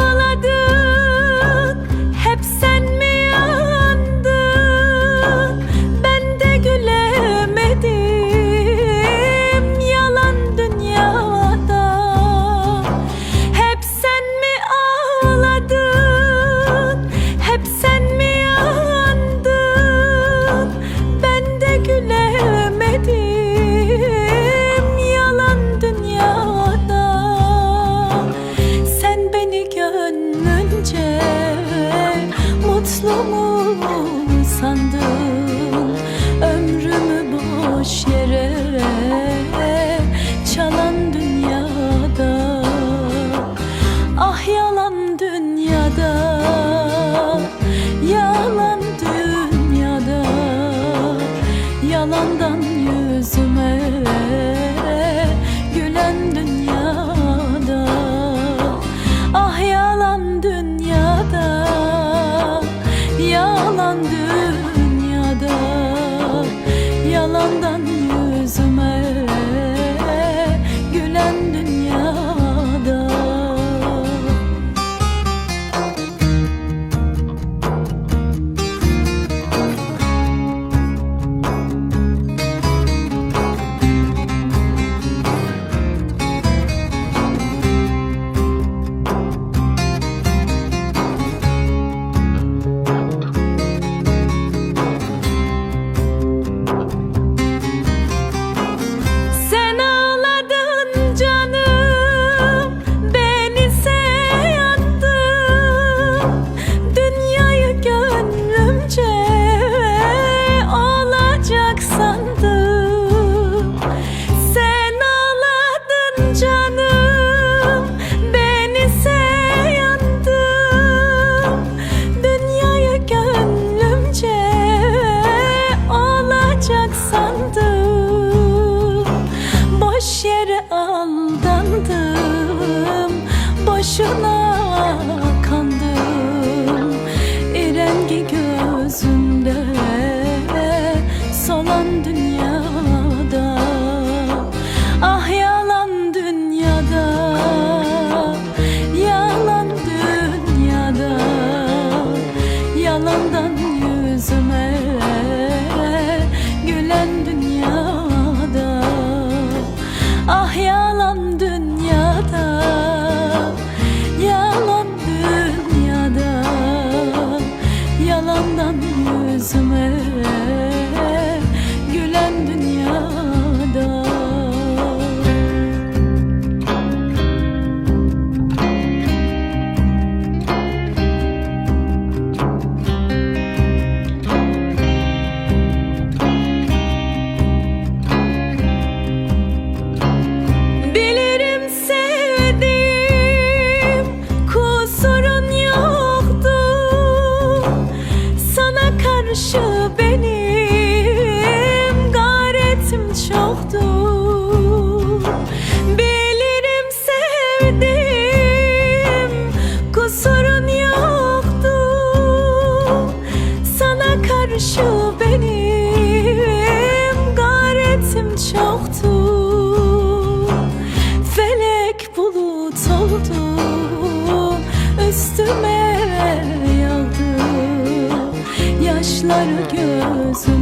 ağladım yüzüme Gülen dünya başına yalandan yüzüme. olur sevdim kusurun yoktu. Sana karşı benim gayretim çoktu. Felek bulut oldu üstüme yağdı Yaşlar gözüm